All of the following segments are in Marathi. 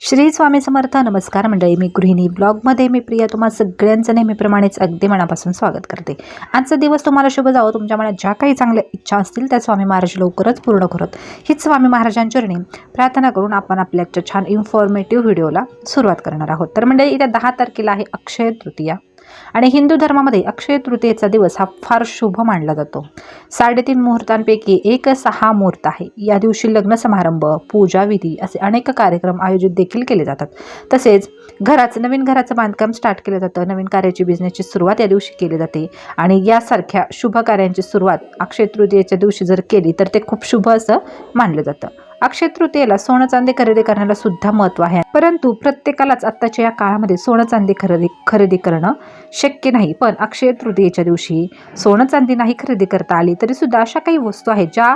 श्री स्वामी समर्थ नमस्कार मंडळी. मी गृहिणी ब्लॉगमध्ये मी प्रिया. तुम्हा सगळ्यांचं नेहमीप्रमाणेच अगदी मनापासून स्वागत करते. आजचा दिवस तुम्हाला शुभ जावो. तुमच्या मनात ज्या काही चांगल्या इच्छा असतील त्या स्वामी महाराज लवकरच पूर्ण करत. हीच स्वामी महाराजांचरणी प्रार्थना करून आपण आपल्या आजच्या छान इन्फॉर्मेटिव्ह व्हिडिओला सुरुवात करणार आहोत. तर मंडळी येत्या दहा तारखेला आहे अक्षय तृतीया. आणि हिंदू धर्मामध्ये अक्षय तृतीयेचा दिवस हा फार शुभ मानला जातो. साडेतीन मुहूर्तांपैकी एक सहा मुहूर्त आहे. या दिवशी लग्न समारंभ पूजा विधी असे अनेक कार्यक्रम आयोजित देखील केले जातात. तसेच घराचं नवीन घराचं बांधकाम स्टार्ट केलं जातं. नवीन कार्याची बिझनेसची सुरुवात या दिवशी केली जाते. आणि यासारख्या शुभ कार्यांची सुरुवात अक्षय तृतीयेच्या दिवशी जर केली तर ते खूप शुभ असं मानलं जातं. अक्षय तृतीयेला सोनं चांदी खरेदी करण्याला सुद्धा महत्त्व आहे. परंतु प्रत्येकालाच आत्ताच्या या काळामध्ये सोनं चांदी खरेदी खरेदी करणं शक्य नाही. पण अक्षय तृतीयेच्या दिवशी सोनं चांदी नाही खरेदी करता आली तरी सुद्धा अशा काही वस्तू आहेत ज्या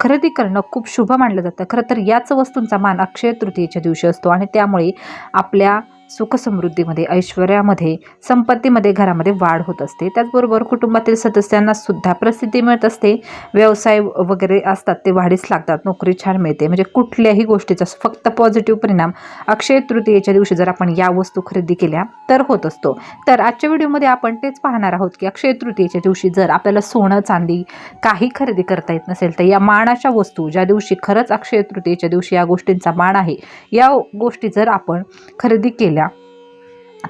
खरेदी करणं खूप शुभ मानलं जातं. खरं तर याच वस्तूंचा मान अक्षय तृतीयेच्या दिवशी असतो आणि त्यामुळे आपल्या सुखसमृद्धीमध्ये ऐश्वर्यामध्ये संपत्तीमध्ये घरामध्ये वाढ होत असते. त्याचबरोबर कुटुंबातील सदस्यांना सुद्धा प्रसिद्धी मिळत असते. व्यवसाय वगैरे असतात ते वाढीस लागतात नोकरी छान मिळते. म्हणजे कुठल्याही गोष्टीचा फक्त पॉझिटिव्ह परिणाम अक्षय तृतीयेच्या दिवशी जर आपण या वस्तू खरेदी केल्या तर होत असतो. तर आजच्या व्हिडिओमध्ये आपण तेच पाहणार आहोत की अक्षय तृतीयेच्या दिवशी जर आपल्याला सोनं चांदी काही खरेदी करता येत नसेल तर या मानाच्या वस्तू ज्या दिवशी खरंच अक्षय तृतीयेच्या दिवशी या गोष्टींचा मान आहे या गोष्टी जर आपण खरेदी केल्या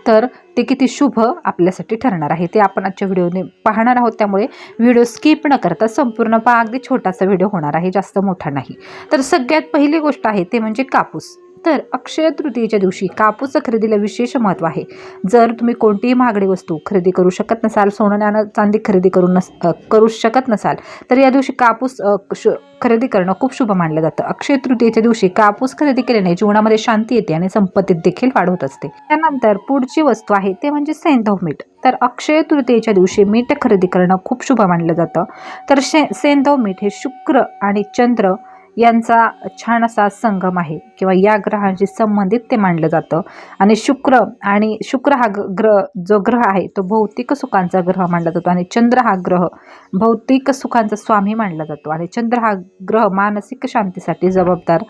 तर ते किती शुभ आपल्यासाठी ठरणार आहे. ते आपण आजच्या व्हिडिओने पाहणार आहोत. त्यामुळे व्हिडिओ स्किप न करता संपूर्ण पहा. अगदी छोटासा व्हिडिओ होणार आहे. जास्त मोठा नाही. तर सगळ्यात पहिली गोष्ट आहे ते म्हणजे कापूस. तर अक्षय तृतीयेच्या दिवशी कापूस खरेदीला विशेष महत्त्व आहे. जर तुम्ही कोणतीही महागडी वस्तू खरेदी करू शकत नसाल सोनं चांदी खरेदी करू नस करू शकत नसाल तर या दिवशी कापूस श खरेदी करणं खूप शुभ मानलं जातं. अक्षय तृतीयेच्या दिवशी कापूस खरेदी केल्याने जीवनामध्ये शांती येते आणि संपत्तीत देखील वाढ होत असते. त्यानंतर पुढची वस्तू आहे ते म्हणजे सेंधव मीठ. तर अक्षय तृतीयेच्या दिवशी मीठ खरेदी करणं खूप शुभ मानलं जातं. तर शे सेंधव मीठ हे शुक्र आणि चंद्र यांचा छान असा संगम आहे किंवा या ग्रहांशी संबंधित ते मानलं जातं. आणि शुक्र आणि शुक्र हा ग्रह जो ग्रह आहे तो भौतिक सुखांचा ग्रह मानला जातो. आणि चंद्र हा ग्रह भौतिक सुखांचा स्वामी मानला जातो. आणि चंद्र हा ग्रह मानसिक शांतीसाठी जबाबदार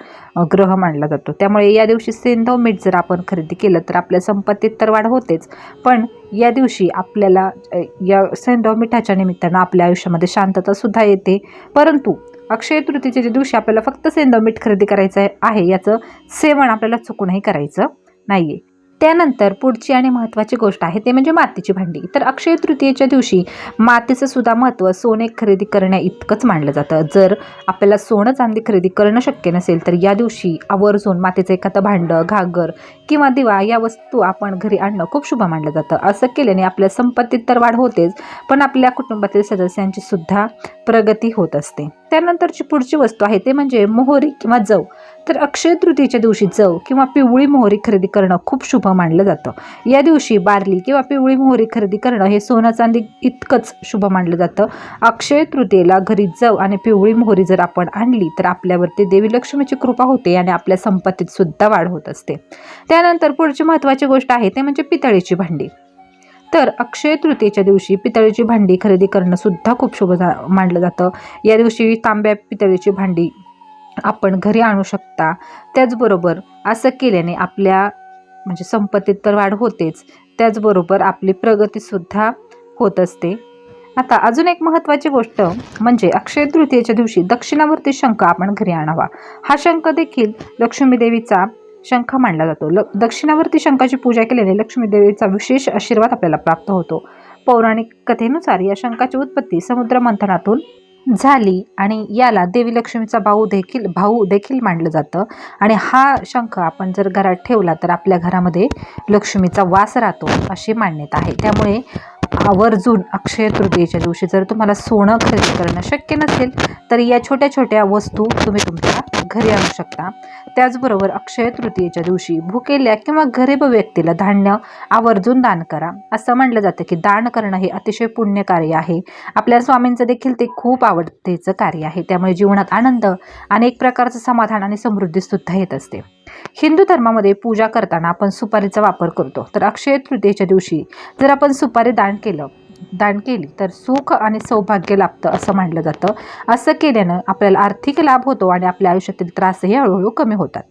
ग्रह मानला जातो. त्यामुळे या दिवशी सेंधव मीठ जर आपण खरेदी केलं तर आपल्या संपत्तीत तर वाढ होतेच. पण या दिवशी आपल्याला या सेंधव मिठाच्या निमित्तानं आपल्या आयुष्यामध्ये शांतता सुद्धा येते. परंतु अक्षय तृतीयेच्या दिवशी आपल्याला फक्त सेंधव मीठ खरेदी करायचं आहे याचं सेवन आपल्याला चुकूनही करायचं नाही आहे त्यानंतर पुढची आणि महत्त्वाची गोष्ट आहे ते म्हणजे मातीची भांडी. तर अक्षय तृतीयेच्या दिवशी मातीचं सुद्धा महत्त्व सोने खरेदी करण्या इतकंच मानलं जातं. जर आपल्याला सोनं चांदी खरेदी करणं शक्य नसेल तर या दिवशी आवर्जून मातीचं एखादं भांडं घागर किंवा दिवा या वस्तू आपण घरी आणणं खूप शुभ मानलं जातं. असं केल्याने आपल्या संपत्तीत तर वाढ होतेच पण आपल्या कुटुंबातील सदस्यांची सुद्धा प्रगती होत असते. त्यानंतरची पुढची वस्तू आहे ते म्हणजे मोहरी किंवा जव. तर अक्षय तृतीयेच्या दिवशी जव किंवा पिवळी मोहरी खरेदी करणं खूप शुभ मानलं जातं. या दिवशी बार्ली किंवा पिवळी मोहरी खरेदी करणं हे सोनं चांदी इतकंच शुभ मानलं जातं. अक्षय तृतीयेला घरी जव आणि पिवळी मोहरी जर आपण आणली तर आपल्यावरती देवी लक्ष्मीची कृपा होते आणि आपल्या संपत्तीत सुद्धा वाढ होत असते. त्यानंतर पुढची महत्त्वाची गोष्ट आहे ते म्हणजे पितळेची भांडी. तर अक्षय तृतीयेच्या दिवशी पितळेची भांडी खरेदी करणं सुद्धा खूप शुभ जा मानलं जातं. या दिवशी तांब्या पितळेची भांडी आपण घरी आणू शकता. त्याचबरोबर असं केल्याने आपल्या म्हणजे संपत्तीत तर वाढ होतेच त्याचबरोबर आपली प्रगतीसुद्धा होत असते. आता अजून एक महत्त्वाची गोष्ट म्हणजे अक्षय तृतीयेच्या दिवशी दक्षिणावर्ती शंख आपण घरी आणावा. हा शंख देखील लक्ष्मीदेवीचा शंख मानला जातो. ल दक्षिणावर्ती शंखाची पूजा केल्याने लक्ष्मीदेवीचा विशेष आशीर्वाद आपल्याला प्राप्त होतो. पौराणिक कथेनुसार या शंखाची उत्पत्ती समुद्र मंथनातून झाली आणि याला देवी लक्ष्मीचा भाऊ देखील भाऊ देखील मानलं जातं. आणि हा शंख आपण जर घरात ठेवला तर आपल्या घरामध्ये लक्ष्मीचा वास राहतो अशी मान्यता आहे. त्यामुळे आवर्जून अक्षय तृतीयेच्या दिवशी जर तुम्हाला सोनं खरेदी करणं शक्य नसेल तर या छोट्या छोट्या वस्तू तुम्ही तुमच्या घरी आणू शकता. त्याचबरोबर अक्षय तृतीयेच्या दिवशी भुकेल्या किंवा गरीब व्यक्तीला धान्य आवर्जून दान करा. असं म्हटलं जातं की दान करणं हे अतिशय पुण्य कार्य आहे. आपल्या स्वामींचं देखील ते खूप आवडतेचं कार्य आहे. त्यामुळे जीवनात आनंद अनेक प्रकारचं समाधान आणि समृद्धीसुद्धा येत असते. हिंदू धर्मामध्ये पूजा करताना आपण सुपारीचा वापर करतो. तर अक्षय तृतीयेच्या दिवशी जर आपण सुपारी दान केलं दान केली तर सुख आणि सौभाग्य लाभतं असं मानलं जातं. असं केल्यानं आपल्याला आर्थिक लाभ होतो आणि आपल्या आयुष्यातील त्रासही हळूहळू कमी होतात.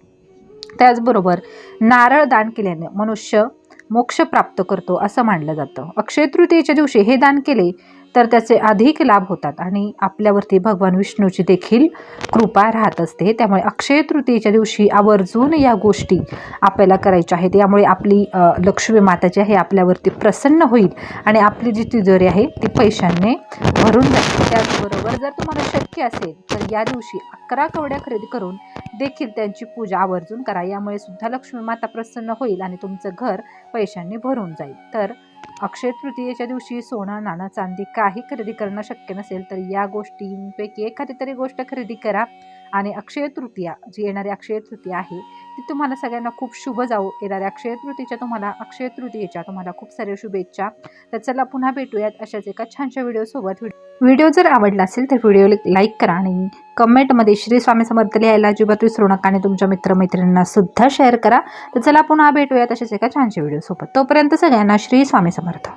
त्याचबरोबर नारळ दान केल्याने मनुष्य मोक्ष प्राप्त करतो असं मानलं जातं. अक्षय तृतीयेच्या दिवशी हे दान केले तर त्याचे अधिक लाभ होतात. आणि आपल्यावरती भगवान विष्णूची देखील कृपा राहत असते. त्यामुळे अक्षय तृतीयेच्या दिवशी आवर्जून या गोष्टी आपल्याला करायच्या आहेत. यामुळे आपली लक्ष्मी माता जी आहे आपल्यावरती प्रसन्न होईल आणि आपली जी तिजोरी आहे ती पैशांनी भरून जाईल. त्याचबरोबर जर तुम्हाला शक्य असेल तर या दिवशी अकरा कवड्या खरेदी करून देखील त्यांची पूजा आवर्जून करा. यामुळे सुद्धा लक्ष्मी माता प्रसन्न होईल आणि तुमचं घर पैशांनी भरून जाईल. तर अक्षय तृतीयेच्या दिवशी सोना नाणं चांदी काही खरेदी करणं शक्य नसेल तर या गोष्टींपैकी एखादी तरी गोष्ट खरेदी करा. आणि अक्षय तृतीया जी येणारी अक्षय तृतीया आहे ती तुम्हाला सगळ्यांना खूप शुभ जाऊ. येणाऱ्या अक्षय तृतीच्या तुम्हाला अक्षय तृतीयेच्या तुम्हाला खूप साऱ्या शुभेच्छा. तर चला पुन्हा भेटूयात अशाच एका छानशा व्हिडिओसोबत व्हिडिओ व्हिडिओ जर आवडला असेल तर व्हिडिओला लाईक करा आणि कमेंटमध्ये श्री स्वामी समर्थ लिहायला अजिबात विसरू नका आणि तुमच्या मित्रमैत्रिणींना सुद्धा शेअर करा. तर चला पुन्हा भेटूया तसेच एका छानशा व्हिडिओसोबत तोपर्यंत सगळ्यांना श्री स्वामी समर्थ.